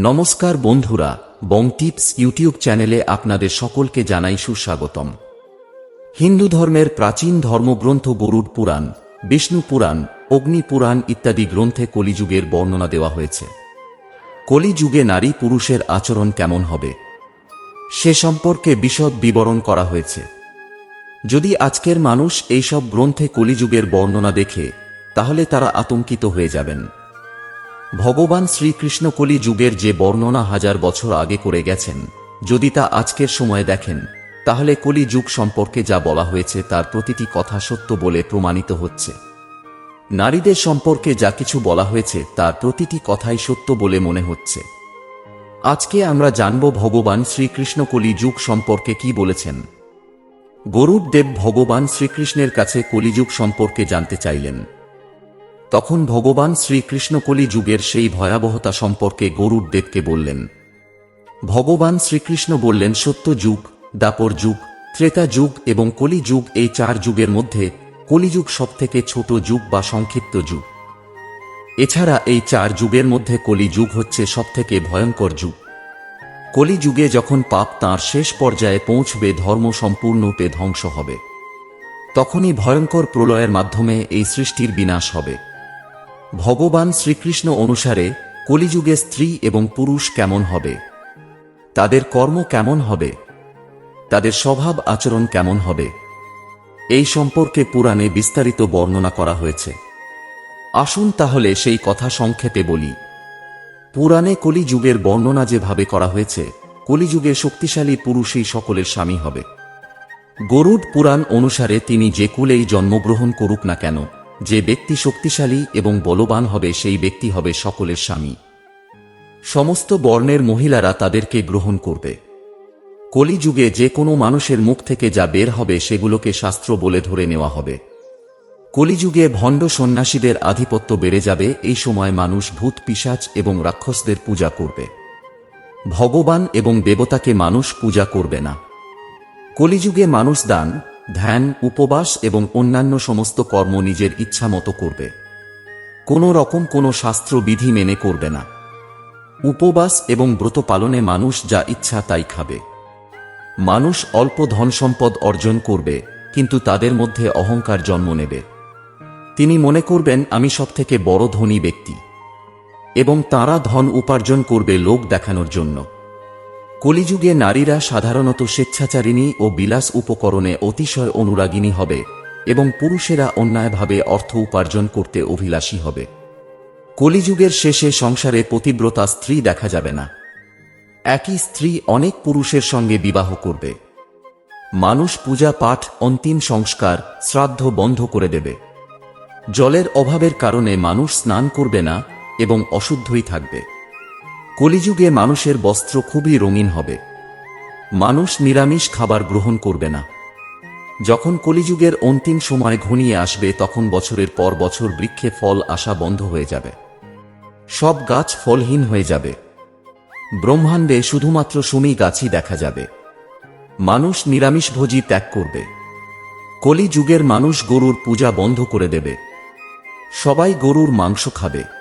নমস্কার বন্ধুরা বংটিপস ইউটিউব চ্যানেলে আপনাদের সকলকে জানাই সুস্বাগতম। হিন্দু ধর্মের প্রাচীন ধর্মগ্রন্থ গরুড পুরাণ, বিষ্ণু পুরাণ, অগ্নি পুরাণ ইত্যাদি গ্রন্থে কলিযুগের বর্ণনা দেওয়া হয়েছে। কলিযুগে নারী পুরুষের আচরণ কেমন হবে? সে সম্পর্কে বিশদ বিবরণ করা হয়েছে। যদি আজকের মানুষ এইসব গ্রন্থে কলিযুগের বর্ণনা দেখে, তাহলে তারা আতঙ্কিত হয়ে যাবেন। ভগবান শ্রীকৃষ্ণ কলি যুগের যে বর্ণনা হাজার বছর আগে করে গেছেন, যদি তা আজকের সময়ে দেখেন, তাহলে কলি যুগ সম্পর্কে যা বলা হয়েছে তার প্রতিটি কথা সত্য বলে প্রমাণিত হচ্ছে। নারীদের সম্পর্কে যা কিছু বলা হয়েছে তার প্রতিটি কথাই সত্য বলে মনে হচ্ছে। আজকে আমরা জানব ভগবান শ্রীকৃষ্ণ কলি যুগ সম্পর্কে কি বলেছেন। গরুর দেব ভগবান শ্রীকৃষ্ণের কাছে কলিযুগ সম্পর্কে জানতে চাইলেন। তখন ভগবান শ্রীকৃষ্ণ কলি যুগের সেই ভয়াবহতা সম্পর্কে গরুর দেবকে বললেন। ভগবান শ্রীকৃষ্ণ বললেন সত্য যুগ দাপর যুগ, ত্রেতা যুগ এবং কলি যুগ এই চার যুগের মধ্যে কলিযুগ সবথেকে ছোট যুগ বা সংক্ষিপ্ত যুগ। এছাড়া এই চার যুগের মধ্যে কলি যুগ হচ্ছে সবথেকে ভয়ঙ্কর যুগ। কলি যুগে যখন পাপ তাঁর শেষ পর্যায়ে পৌঁছবে, ধর্ম সম্পূর্ণরূপে ধ্বংস হবে। তখনই ভয়ঙ্কর প্রলয়ের মাধ্যমে এই সৃষ্টির বিনাশ হবে। ভগবান শ্রীকৃষ্ণ অনুসারে কলিযুগে স্ত্রী এবং পুরুষ কেমন হবে? তাদের কর্ম কেমন হবে? তাদের স্বভাব আচরণ কেমন হবে? এই সম্পর্কে পুরাণে বিস্তারিত বর্ণনা করা হয়েছে। আসুন তাহলে সেই কথা সংক্ষেপে বলি। পুরাণে কলিযুগের বর্ণনা যেভাবে করা হয়েছে, কলিযুগে শক্তিশালী পুরুষই সকলের স্বামী হবে। গরুড পুরাণ অনুসারে তিনি যে কুলেই জন্মগ্রহণ করুক না কেন যে ব্যক্তি শক্তিশালী এবং বলবান হবে, সেই ব্যক্তি হবে সকলের স্বামী। সমস্ত বর্ণের মহিলারা তাদেরকে গ্রহণ করবে। কলিযুগে যে কোনো মানুষের মুখ থেকে যা বের হবে, সেগুলোকে শাস্ত্র বলে ধরে নেওয়া হবে। কলিযুগে ভণ্ড সন্ন্যাসীদের আধিপত্য বেড়ে যাবে, এই সময় মানুষ ভূত, পিশাচ এবং রাক্ষসদের পূজা করবে। ভগবান এবং দেবতাকে মানুষ পূজা করবে না। কলিযুগে মানুষ দান ধ্যান, উপবাস এবং অন্যান্য সমস্ত কর্ম নিজের ইচ্ছা মতো করবে। কোনো রকম কোনো শাস্ত্র বিধি মেনে করবে না। উপবাস এবং ব্রত পালনে মানুষ যা ইচ্ছা তাই খাবে। মানুষ অল্প ধন সম্পদ অর্জন করবে, কিন্তু তাদের মধ্যে অহংকার জন্ম নেবে। তিনি মনে করবেন, আমি সবথেকে বড় ধনী ব্যক্তি। এবং তারা ধন উপার্জন করবে লোক দেখানোর জন্য। কলিযুগে নারীরা সাধারণত স্বেচ্ছাচারিণী ও বিলাস উপকরণে অতিশয় অনুরাগিনী হবে এবং পুরুষেরা অন্যায়ভাবে অর্থ উপার্জন করতে অভিলাষী হবে। কলিযুগের শেষে সংসারে পতিব্রতা স্ত্রী দেখা যাবে না। একই স্ত্রী অনেক পুরুষের সঙ্গে বিবাহ করবে। মানুষ পূজা পাঠ, অন্তিম সংস্কার, শ্রাদ্ধ বন্ধ করে দেবে। জলের অভাবের কারণে মানুষ স্নান করবে না এবং অশুদ্ধই থাকবে। কলিযুগে মানুষের বস্ত্র খুবই রঙিন হবে। মানুষ নিরামিষ খাবার গ্রহণ করবে না। যখন কলিযুগের অন্তিম সময় ঘনিয়ে আসবে, তখন বছরের পর বছর বৃক্ষে ফল আসা বন্ধ হয়ে যাবে। সব গাছ ফলহীন হয়ে যাবে। ব্রহ্মাণ্ডে শুধুমাত্র সুমি গাছই দেখা যাবে। মানুষ নিরামিষভোজী ত্যাগ করবে। কলি যুগের মানুষ গরুর পূজা বন্ধ করে দেবে। সবাই গরুর মাংস খাবে।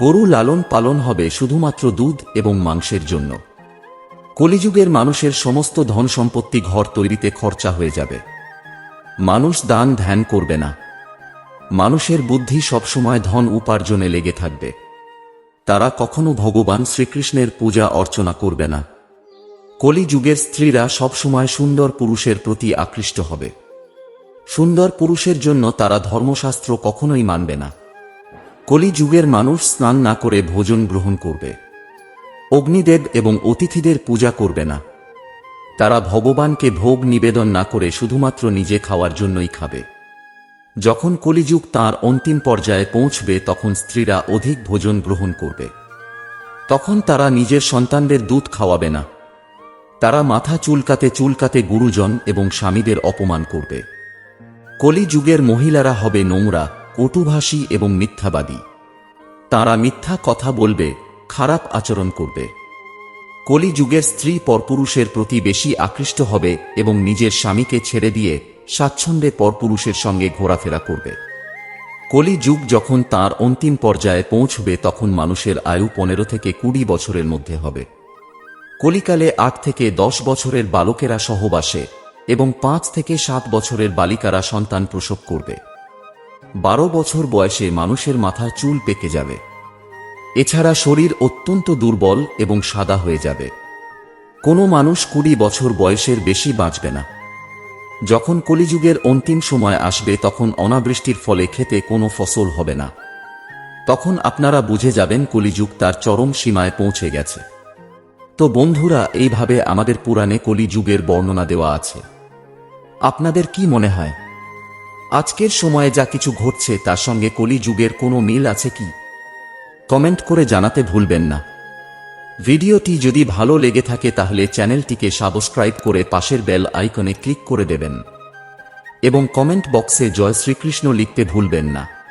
গরু লালন পালন হবে শুধুমাত্র দুধ এবং মাংসের জন্য। কলিযুগের মানুষের সমস্ত ধন সম্পত্তি ঘর তৈরিতে খরচা হয়ে যাবে। মানুষ দান ধ্যান করবে না। মানুষের বুদ্ধি সবসময় ধন উপার্জনে লেগে থাকবে। তারা কখনো ভগবান শ্রীকৃষ্ণের পূজা অর্চনা করবে না। কলিযুগের স্ত্রীরা সবসময় সুন্দর পুরুষের প্রতি আকৃষ্ট হবে। সুন্দর পুরুষের জন্য তারা ধর্মশাস্ত্র কখনোই মানবে না। কলিযুগের মানুষ স্নান না করে ভোজন গ্রহণ করবে। অগ্নিদেব এবং অতিথিদের পূজা করবে না। তারা ভগবানকে ভোগ নিবেদন না করে শুধুমাত্র নিজে খাওয়ার জন্যই খাবে। যখন কলিযুগ তার অন্তিম পর্যায়ে পৌঁছবে, তখন স্ত্রীরা অধিক ভোজন গ্রহণ করবে। তখন তারা নিজের সন্তানদের দুধ খাওয়াবে না। তারা মাথা চুলকাতে চুলকাতে গুরুজন এবং স্বামীদের অপমান করবে। কলিযুগের মহিলারা হবে নোংরা কটুভাষী এবং মিথ্যাবাদী। তারা মিথ্যা কথা বলবে, খারাপ আচরণ করবে। কলিযুগের স্ত্রী পরপুরুষের প্রতি বেশি আকৃষ্ট হবে এবং নিজের স্বামীকে ছেড়ে দিয়ে স্বাচ্ছন্দ্যে পরপুরুষের সঙ্গে ঘোরাফেরা করবে। কলি যুগ যখন তার অন্তিম পর্যায়ে পৌঁছবে, তখন মানুষের আয়ু পনেরো থেকে কুড়ি বছরের মধ্যে হবে। কলিকালে আট থেকে দশ বছরের বালকেরা সহবাসে এবং পাঁচ থেকে সাত বছরের বালিকারা সন্তান প্রসব করবে। বারো বছর বয়সে মানুষের মাথার চুল পেকে যাবে। এছাড়া শরীর অত্যন্ত দুর্বল এবং সাদা হয়ে যাবে। কোনো মানুষ কুড়ি বছর বয়সের বেশি বাঁচবে না। যখন কলিযুগের অন্তিম সময় আসবে, তখন অনাবৃষ্টির ফলে খেতে কোনো ফসল হবে না। তখন আপনারা বুঝে যাবেন কলিযুগ তার চরম সীমায় পৌঁছে গেছে। তো বন্ধুরা, এইভাবে আমাদের পুরাণে কলিযুগের বর্ণনা দেওয়া আছে। আপনাদের কি মনে হয়? আজকের সময়ে যা কিছু ঘটছে তার সঙ্গে কলিযুগের কোনো মিল আছে কি? কমেন্ট করে জানাতে ভুলবেন না। ভিডিওটি যদি ভালো লেগে থাকে তাহলে চ্যানেলটিকে সাবস্ক্রাইব করে পাশের বেল আইকনে ক্লিক করে দেবেন। এবং কমেন্ট বক্সে জয় শ্রীকৃষ্ণ লিখতে ভুলবেন না।